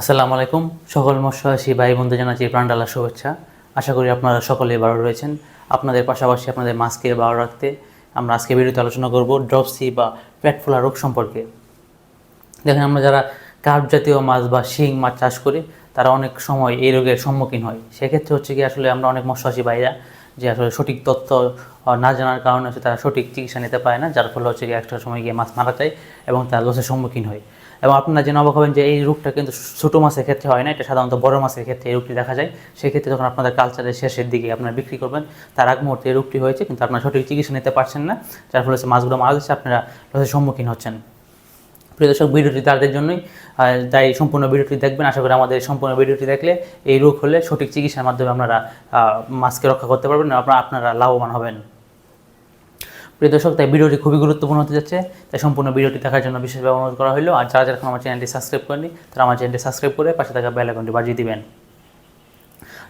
আসসালামু আলাইকুম। সকল মৎস্যবাসী ভাই বন্ধু জানাচ্ছি প্রাণডালা শুভেচ্ছা। আশা করি আপনারা সকলেই ভালো রয়েছেন। আপনাদের পাশাপাশি আপনাদের মাছকে ভালো রাখতে আমরা আজকে ভিডিওতে আলোচনা করব ড্রপসি বা পেট ফোলা রোগ সম্পর্কে। দেখেন, আমরা যারা কার্প জাতীয় মাছ বা শিং মাছ চাষ করি, তারা অনেক সময় এই রোগের সম্মুখীন হয়। সেক্ষেত্রে হচ্ছে কি, আসলে আমরা অনেক মৎস্যবাসী ভাইরা যে আসলে সঠিক তথ্য না জানার কারণে হচ্ছে তারা সঠিক চিকিৎসা নিতে পারে না, যার ফলে হচ্ছে একটা সময় গিয়ে মাছ মারা যায় এবং তার লসের সম্মুখীন হয়। এবং আপনারা জেনে অবাক হবেন যে এই রোগটা কিন্তু ছোটো মাছের ক্ষেত্রে হয় না, এটা সাধারণত বড় মাছের ক্ষেত্রে এই রোগটি দেখা যায়। সেক্ষেত্রে যখন আপনাদের কালচারের শেষের দিকে আপনারা বিক্রি করবেন, তার আগ মুহূর্তে এই রোগটি হয়েছে, কিন্তু আপনারা সঠিক চিকিৎসা নিতে পারছেন না, যার ফলে হচ্ছে মাছগুলো মারা যাচ্ছে, আপনারা লসের সম্মুখীন হচ্ছেন। প্রিয় দর্শক, ভিডিওটি তাদের জন্যই তাই সম্পূর্ণ ভিডিওটি দেখবেন। আশা করি আমাদের সম্পূর্ণ ভিডিওটি দেখলে এই রোগ হলে সঠিক চিকিৎসার মাধ্যমে আপনারা মাছকে রক্ষা করতে পারবেন আপনারা আপনারা লাভবান হবেন। প্রিয় দর্শক, তাই ভিডিওটি খুবই গুরুত্বপূর্ণ হতে যাচ্ছে, তাই সম্পূর্ণ ভিডিওটি দেখার জন্য বিশেষভাবে অনুরোধ করা হলো আর যারা যারা এখন আমার চ্যানেলটি সাবস্ক্রাইব করেনি তারা আমার চ্যানেলটি সাবস্ক্রাইব করে পাশে থাকা বেল আইকনটি বাজিয়ে দিবেন।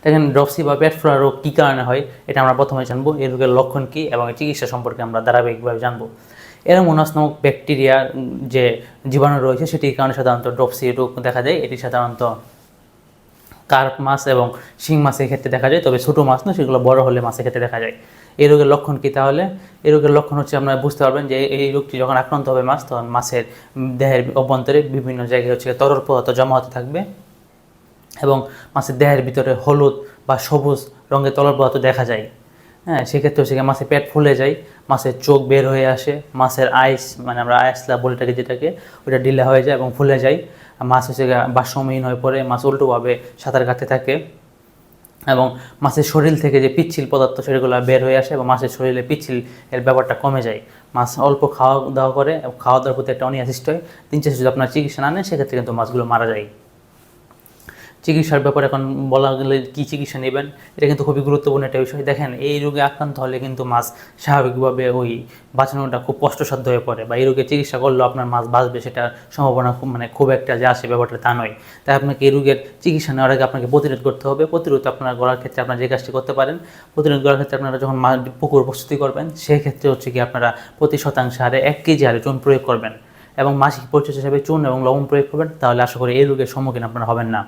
দেখেন ড্রপসি বা পেট ফোলা রোগ কী কারণে হয়, এটা আমরা প্রথমে জানব, এই রোগের লক্ষণ কী, এবং চিকিৎসা সম্পর্কে আমরা ধারাবাহিকভাবে জানব। এরোমোনাস নামক ব্যাকটেরিয়া যে জীবাণু রয়েছে, সেটির কারণে সাধারণত ড্রপসি রোগ দেখা যায়। এটি সাধারণত কার্প মাছ এবং শিং মাছের ক্ষেত্রে দেখা যায়। তবে ছোটো মাছ না, সেগুলো বড় হলে মাছের ক্ষেত্রে দেখা যায়। এই রোগের লক্ষণ কী তাহলে? এই রোগের লক্ষণ হচ্ছে আপনারা বুঝতে পারবেন যে এই রোগটি যখন আক্রান্ত হবে মাছ, তখন মাছের দেহের অভ্যন্তরে বিভিন্ন জায়গায় হচ্ছে তরল পদার্থ জমা হতে থাকবে এবং মাছের দেহের ভিতরে হলুদ বা সবুজ রঙের তরল পদার্থ দেখা যায়। হ্যাঁ সেক্ষেত্রে হচ্ছে মাছের পেট ফুলে যায় মাছের চোখ বের হয়ে আসে মাছের আইস মানে আমরা আইসলা বলে থাকি যেটাকে ওটা ঢিলা হয়ে যায় এবং ফুলে যায়। মাছ হচ্ছে ভারসাম্যহীন হয়ে পড়ে মাছ উল্টোভাবে সাঁতার কাটতে থাকে। এবং মাছের শরীর থেকে যে পিচ্ছিল পদার্থ সেগুলো বের হয়ে আসে এবং মাছের শরীরে পিচ্ছিল এর ব্যাপারটা কমে যায়। মাছ অল্প খাওয়া দাওয়া করে খাওয়া দাওয়ার প্রতি একটা অনিয়া সৃষ্টি হয়। তিন চাষে যদি আপনার চিকিৎসা না নেন, সেক্ষেত্রে কিন্তু মাছগুলো মারা যায়। চিকিৎসার ব্যাপারে এখন বলা গেলে কী চিকিৎসা নেবেন, এটা কিন্তু খুবই গুরুত্বপূর্ণ একটা বিষয়। দেখেন, এই রোগে আক্রান্ত হলে কিন্তু মাছ স্বাভাবিকভাবে ওই বাঁচানোটা খুব কষ্টসাধ্য হয়ে পড়ে বা এই রোগে চিকিৎসা করলেও আপনার মাছ বাঁচবে সেটা সম্ভাবনা খুব মানে খুব একটা যে আসে ব্যাপারটা তা নয়। তাই আপনাকে এই রোগের চিকিৎসা নেওয়ার আগে আপনাকে প্রতিরোধ করতে হবে। প্রতিরোধ আপনার গড়ার ক্ষেত্রে আপনারা যে কাজটি করতে পারেন, প্রতিরোধ করার ক্ষেত্রে আপনারা যখন মা পুকুর প্রস্তুতি করবেন, সেক্ষেত্রে হচ্ছে কি আপনারা প্রতি শতাংশ হারে এক কেজি হারে চুন প্রয়োগ করবেন এবং মাসিক পরিচর্যা হিসাবে চুন এবং লবণ প্রয়োগ করবেন। তাহলে আশা করি এই রোগের সম্মুখীন আপনারা হবেন না।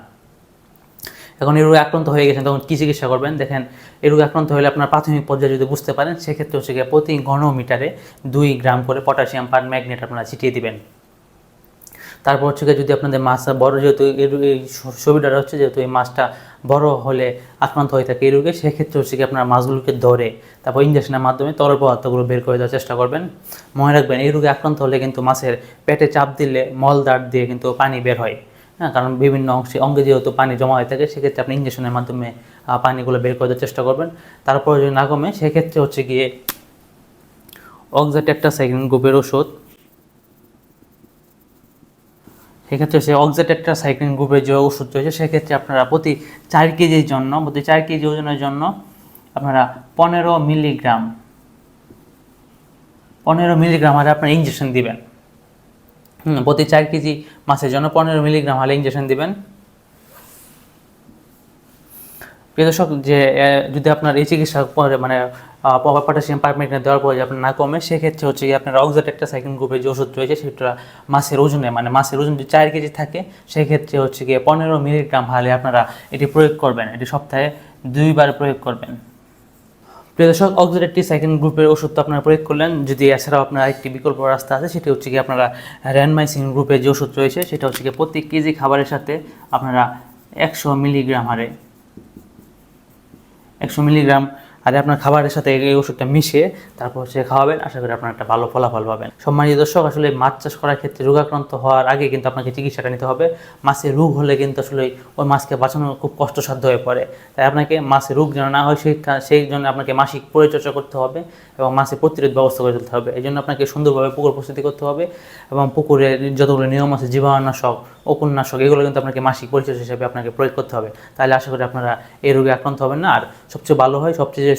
এখন এই রোগে আক্রান্ত হয়ে গেছেন, তখন কী চিকিৎসা করবেন? দেখেন, এই রোগে আক্রান্ত হলে আপনার প্রাথমিক পর্যায়ে যদি বুঝতে পারেন, সেক্ষেত্রে হচ্ছে গিয়ে প্রতি ঘনমিটারে দুই গ্রাম করে পটাশিয়াম পার ম্যাগনেট আপনারা ছিটিয়ে দিবেন। তারপর হচ্ছে যদি আপনাদের মাছটা বড়, যেহেতু এই সুবিধাটা হচ্ছে যেহেতু এই মাছটা বড় হলে আক্রান্ত হয়ে থাকে এই রোগে, সেক্ষেত্রে হচ্ছে কি আপনার মাছগুলোকে ধরে, তারপর ইঞ্জেকশনের মাধ্যমে তরল পদার্থগুলো বের করে দেওয়ার চেষ্টা করবেন। মনে রাখবেন, এই রোগে আক্রান্ত হলে কিন্তু মাছের পেটে চাপ দিলে মলদার দিয়ে কিন্তু পানি বের হয়। হ্যাঁ কারণ বিভিন্ন অংশে, অঙ্গে যেহেতু পানি জমা হয়ে থাকে, সেক্ষেত্রে আপনি ইঞ্জেকশনের মাধ্যমে পানিগুলো বের করে দেওয়ার চেষ্টা করবেন। তারপর যদি না কমে সেক্ষেত্রে হচ্ছে গিয়ে অক্সাটেট্রাসাইক্লিন গ্রুপের ওষুধ। সেক্ষেত্রে সে অক্সাটেট্রাসাইক্লিন গ্রুপের যে ওষুধ রয়েছে, সেক্ষেত্রে আপনারা প্রতি চার কেজির জন্য, প্রতি চার কেজি ওজনের জন্য আপনারা পনেরো মিলিগ্রাম পনেরো মিলিগ্রাম হারে আপনারা ইঞ্জেকশন দিবেন। প্রতি চার কেজি মাছের জন্য পনেরো মিলিগ্রাম হারে ইঞ্জেকশন দেবেন। প্রিয় দর্শক, যে যদি আপনার এই চিকিৎসা পরে মানে পটাশিয়াম পারমেগনেট দেওয়ার পরে আপনার না কমে, সেক্ষেত্রে হচ্ছে কি আপনার একটা সাইক্লিন গ্রুপের যে ওষুধ রয়েছে, সেটা মাছের ওজনে মানে মাছের ওজন যদি চার কেজি থাকে, সেক্ষেত্রে হচ্ছে গিয়ে পনেরো মিলিগ্রাম হারে আপনারা এটি প্রয়োগ করবেন। এটি সপ্তাহে দুইবার প্রয়োগ করবেন। প্রিয় দর্শক একটি সেকেন্ড গ্রুপের ওষুধ তো আপনারা প্রয়োগ করলেন। যদি এছাড়াও আপনার একটি বিকল্প রাস্তা আছে, সেটি হচ্ছে কি আপনারা র্যানমাইসিন গ্রুপের যে ওষুধ রয়েছে, সেটা হচ্ছে কি প্রতি কেজি খাবারের সাথে আপনারা একশো মিলিগ্রাম হারে, একশো মিলিগ্রাম আর আপনার খাবারের সাথে এই ওষুধটা মিশিয়ে তারপর হচ্ছে খাওয়াবেন। আশা করি আপনার একটা ভালো ফলাফল পাবেন। সম্মানিত দর্শক, আসলে মাছ চাষ করার ক্ষেত্রে রোগাক্রান্ত হওয়ার আগে কিন্তু আপনাকে চিকিৎসাটা নিতে হবে। মাছের রোগ হলে কিন্তু আসলে ওই মাছকে বাঁচানো খুব কষ্টসাধ্য হয়ে পড়ে। তাই আপনাকে মাছের রোগ যেন না হয়, সেই সেই জন্য আপনাকে মাসিক পরিচর্যা করতে হবে এবং মাছের প্রতিরোধ ব্যবস্থা করে তুলতে হবে। এই জন্য আপনাকে সুন্দরভাবে পুকুর প্রস্তুতি করতে হবে এবং পুকুরে যতগুলো নিয়ম আছে, জীবাণুনাশক, অকুন্নাশক, এগুলো কিন্তু আপনাকে মাসিক পরিচর্যা হিসেবে আপনাকে প্রয়োগ করতে হবে। তাহলে আশা করি আপনারা এই রোগে আক্রান্ত হবেন না। আর সবচেয়ে ভালো হয়, সবচেয়ে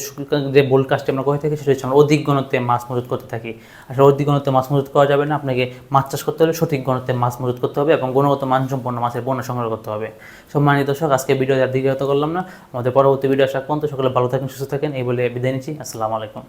যে বোল্ড কাস্টে আমরা করে থাকি সেটা হচ্ছে আমরা অধিক ঘনত্বে মাছ মজুত করতে থাকি। আসলে অধিক ঘনত্বে মাছ মজুত করা যাবে না, আপনাকে মাছ চাষ করতে হলে সঠিক ঘনত্বে মাছ মজুত করতে হবে এবং গুণগত মানসম্পন্ন মাছের পণ্য সংগ্রহ করতে হবে। সম্মানিত দর্শক, আজকে ভিডিও আর করলাম না। আমাদের পরবর্তী ভিডিও আসা পর্যন্ত সকলে ভালো থাকেন, সুস্থ থাকেন, এই বলে বিদায় নিচ্ছি। আসসালামু আলাইকুম।